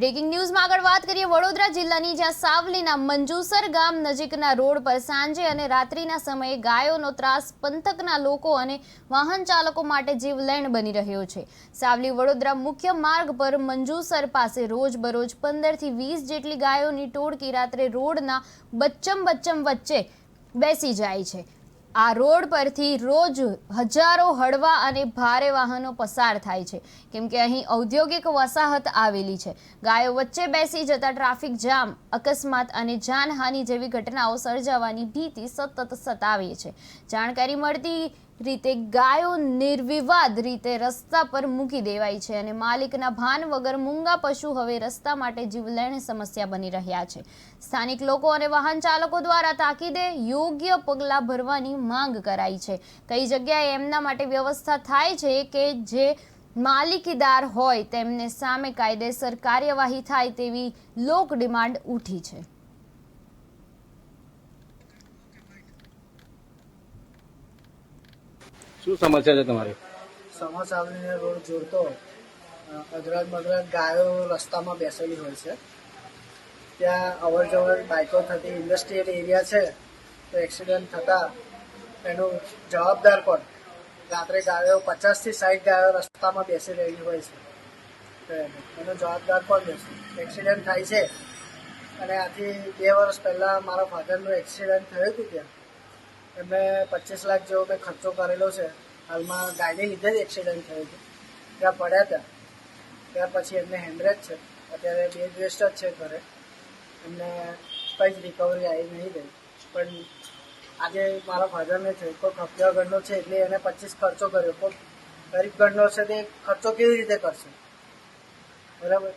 Breaking ન્યૂઝમાં આગળ વાત કરીએ વડોદરા જિલ્લાની, જ્યાં સાવલીના મંજુસર ગામ નજીકના રોડ પર સાંજે અને રાત્રિના સમયે ગાયોનો ત્રાસ પંથકના લોકો અને વાહન ચાલકો માટે જીવલેણ બની રહ્યો છે. સાવલી વડોદરા મુખ્ય માર્ગ પર મંજુસર પાસે રોજબરોજ પંદરથી વીસ જેટલી ગાયોની ટોળકી રાત્રે રોડના બચ્ચમ બચ્ચમ વચ્ચે બેસી જાય છે. આ રોડ પરથી રોજ હજારો હળવા અને ભારે વાહનો પસાર થાય છે. કેમ કે અહીં ઔદ્યોગિક વસાહત આવેલી છે. ગાયો વચ્ચે બેસી જતા ટ્રાફિક જામ, અકસ્માત અને જાનહાનિ જેવી ઘટનાઓ સર્જાવાની ભીતિ સતત સતાવે છે. જાણકારી મળતી રીતે ગાયો નિર્વિવાદ રીતે રસ્તા પર મૂકી દેવાય છે અને માલિકના ભાન વગર મૂંગા પશુ હવે રસ્તા માટે જીવલેણ સમસ્યા બની રહ્યા છે. સ્થાનિક લોકો અને વાહન ચાલકો દ્વારા તાકીદે યોગ્ય પગલાં ભરવાની માંગ કરાઈ છે. કઈ જગ્યાએ એમના માટે વ્યવસ્થા થાય છે કે જે માલિકીદાર હોય તેમને સામે કાયદેસર કાર્યવાહી થાય તેવી લોક ડિમાન્ડ ઉઠી છે. શું સમસ્યા છે તમારી? સમોસાવલીને રોડ જોડતો અ, મધરાજ ગાયો રસ્તામાં બેસેલી હોય છે. ત્યાં અવર જવર બાઇકો થતી ઇન્ડસ્ટ્રીયલ એરિયા છે તો એક્સિડન્ટ થતા એનું જવાબદાર પણ રાત્રે ગાયો પચાસથી સાઠ ગાયો રસ્તામાં બેસી રહેલી હોય છે. એનો- જવાબદાર પણ એક્સિડન્ટ થાય છે. અને આથી બે વર્ષ પહેલાં મારા ફાધરનું એક્સિડન્ટ થયું હતું ત્યાં. એમને પચીસ લાખ જેવો કંઈ ખર્ચો કરેલો છે. હાલમાં ગાયને લીધે જ એક્સિડન્ટ થયો હતો ત્યાં પડ્યા હતા ત્યાર પછી એમને હેમરેજ છે. અત્યારે બે વેસ્ટ જ છે ઘરે. એમને કંઈ જ રિકવરી આવી નહીં ગઈ પણ આજે મારા ફાધરને છે કોઈ ખપ્યા ઘરનો છે એટલે એને પચીસ ખર્ચો કર્યો. કોઈ ગરીબ ઘરનો છે તે ખર્ચો કેવી રીતે કરશે? બરાબર?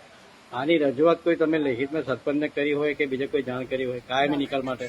આની રજૂઆત કોઈ તમે લેખિતમાં સરપંચને કરી હોય કે બીજે કોઈ જાણ કરી હોય? કાયમી નિકાલ માટે?